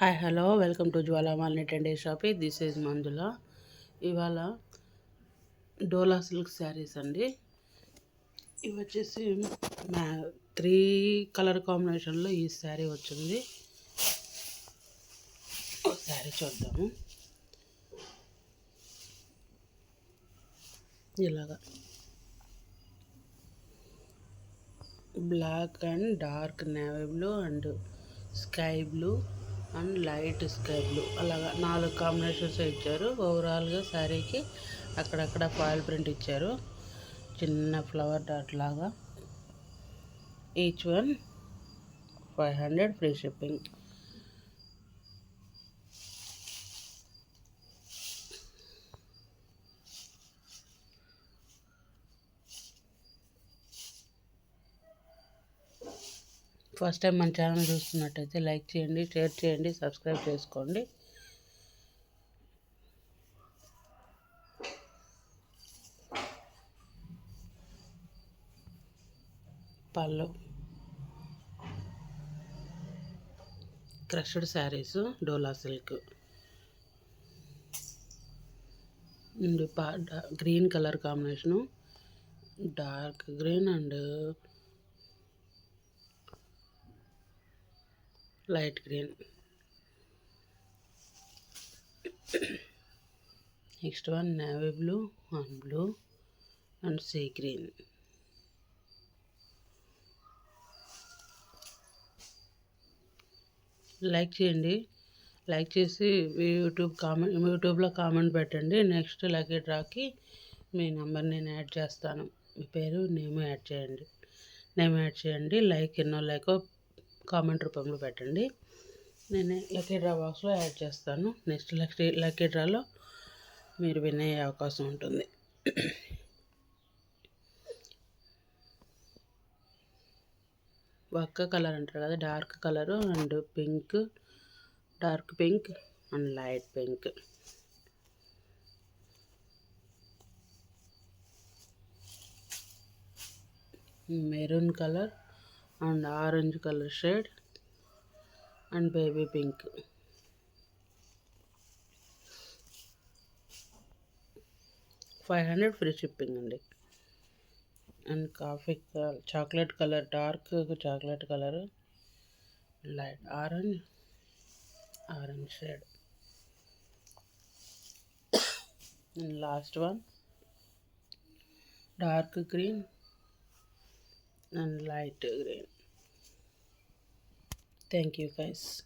Hi hello welcome to Jwalamalini ten day shop this is మందుల ఇవాళ డోలా silk saris అండి ఇవి వచ్చేసి మ్యా త్రీ కలర్ కాంబినేషన్లో ఈ శారీ వచ్చింది శారీ చూద్దాము ఇలాగా black and dark navy blue and sky blue and light sky blue అలాగా నాలుగు కాంబినేషన్స్ ఇచ్చారు ఓవరాల్గా శారీకి అక్కడక్కడ ఫాయిల్ ప్రింట్ ఇచ్చారు చిన్న ఫ్లవర్ డాట్ లాగా each one five hundred free shipping first time మన ఛానల్ చూస్తున్నట్టయితే లైక్ చేయండి షేర్ చేయండి సబ్స్క్రైబ్ చేసుకోండి పళ్ళు crushed saris dola silk green colour combination dark green and light green next one navy blue and blue and sea green like చేయండి like చేసి YouTube comment యూట్యూబ్లో comment పెట్టండి నెక్స్ట్ లగ్గే డ్రాకి మీ నెంబర్ నేను యాడ్ చేస్తాను మీ పేరు నేమ్ యాడ్ చేయండి నేమ్ యాడ్ చేయండి లైక్ ఎన్నో లైకో కామెంట్ రూపంలో పెట్టండి నేను లక్కీ డ్రా బాక్స్లో యాడ్ చేస్తాను నెక్స్ట్ లక్కీ లక్కీ డ్రాలో మీరు వినే అవకాశం ఉంటుంది వక్క కలర్ అంటారు కదా dark colour and pink dark pink and light pink maroon colour and orange color shade and baby pink. $500 free shipping and coffee chocolate color, dark chocolate color, light orange, orange shade. And last one, dark green and light green thank you guys